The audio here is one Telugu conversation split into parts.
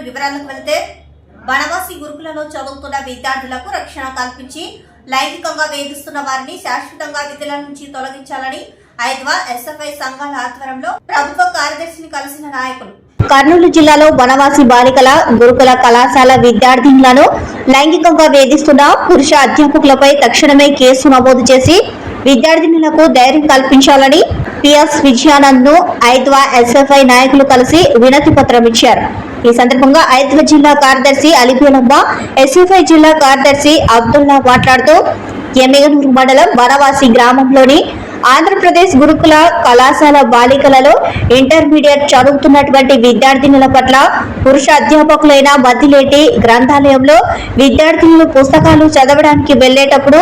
వివరాలకు వెళ్తే బనవాసి గురుకులలో చదువుతున్న విద్యార్థులకు రక్షణ కల్పించి లైంగికంగా వేధిస్తున్న వారిని శాశ్వతంగా విధుల నుంచి తొలగించాలని ఐద్వా ఎస్ఎఫ్ఐ సంఘాల ఆధ్వర్యంలో ప్రభుత్వ కార్యదర్శిని కలిసిన నాయకులు. కర్నూలు జిల్లాలో వనవాసి బాలికల గురుకుల కళాశాల విద్యార్థినులను లైంగికంగా వేధిస్తున్న పురుష అధ్యాపకులపై తక్షణమే కేసు నమోదు చేసి విద్యార్థినులకు ధైర్యం కల్పించాలని పిఎస్ విజయానంద్ను ఐద్వా ఎస్ఎఫ్ఐ నాయకులు కలిసి వినతి పత్రం ఇచ్చారు. ఈ సందర్భంగా ఐద్వా జిల్లా కార్యదర్శి అలిపేలమ్మ ఎస్ఎఫ్ఐ జిల్లా కార్యదర్శి అబ్దుల్లా మాట్లాడుతూ ఎమ్మెగనూరు మండలం వనవాసి గ్రామంలోని ఆంధ్రప్రదేశ్ గురుకుల కళాశాల బాలికలలో ఇంటర్మీడియట్ చదువుతున్నటువంటి విద్యార్థినుల పట్ల పురుష అధ్యాపకులైన మద్దిలేటి గ్రంథాలయంలో విద్యార్థినులు పుస్తకాలు చదవడానికి వెళ్ళేటప్పుడు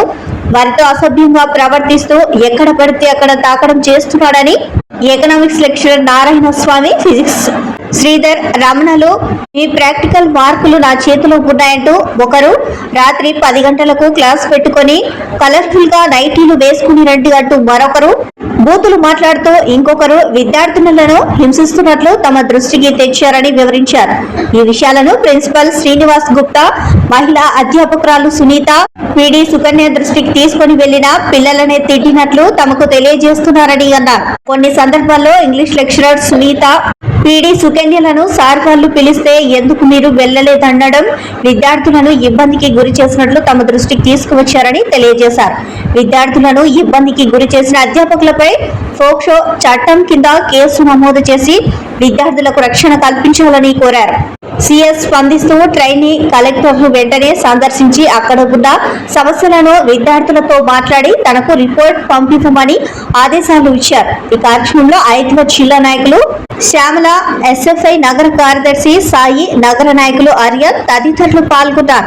వారితో అసభ్యంగా ప్రవర్తిస్తూ ఎక్కడ పడితే అక్కడ తాకడం చేస్తున్నాడని economics lecturer Narayana Swamy physics Sridhar రమణలు మీ ప్రాక్టికల్ మార్కులు నా చేతిలో ఉన్నాయంటూ ఒకరు రాత్రి పది గంటలకు క్లాస్ పెట్టుకొని కలర్ఫుల్గా నైటీలు వేసుకుని రండి అంటూ మరొకరు బూతులు మాట్లాడుతూ ఇంకొకరు విద్యార్థినులను హింసిస్తున్నట్లు తమ దృష్టికి తెచ్చారని వివరించారు. ఈ విషయాలను ప్రిన్సిపల్ శ్రీనివాస్ గుప్తా మహిళా అధ్యాపకురాలు సునీత పిడి సుకన్య దృష్టికి తీసుకుని వెళ్ళిన పిల్లలనే తిట్టినట్లు తమకు తెలియజేస్తున్నారని అన్నారు. కొన్ని సందర్భాల్లో ఇంగ్లీష్ లెక్చరర్ సునీత పీడీ సుకన్యలను సార్ వాళ్ళు పిలిస్తే ఎందుకు మీరు వెళ్ళలేదనడం విద్యార్థులను ఇబ్బందికి గురి చేసినట్లు తమ దృష్టికి తీసుకువచ్చారని తెలియజేశారు. విద్యార్థులను ఇబ్బందికి గురి చేసిన అధ్యాపకులపై ఫోక్షో చట్టం కింద కేసు నమోదు చేసి విద్యార్థులకు రక్షణ కల్పించాలని కోరారు. సిఎస్ స్పందిస్తూ ట్రైనీ కలెక్టర్ను వెంటనే సందర్శించి అక్కడ ఉన్న సమస్యలను విద్యార్థులతో మాట్లాడి తనకు రిపోర్ట్ పంపించమని ఆదేశాలు ఇచ్చారు. ఈ కార్యక్రమంలో ఐదుగురు జిల్లా నాయకులు శ్యామల ఎస్ఎఫ్ఐ నగర కార్యదర్శి సాయి నగర నాయకులు అరియన్ తదితరులు పాల్గొన్నారు.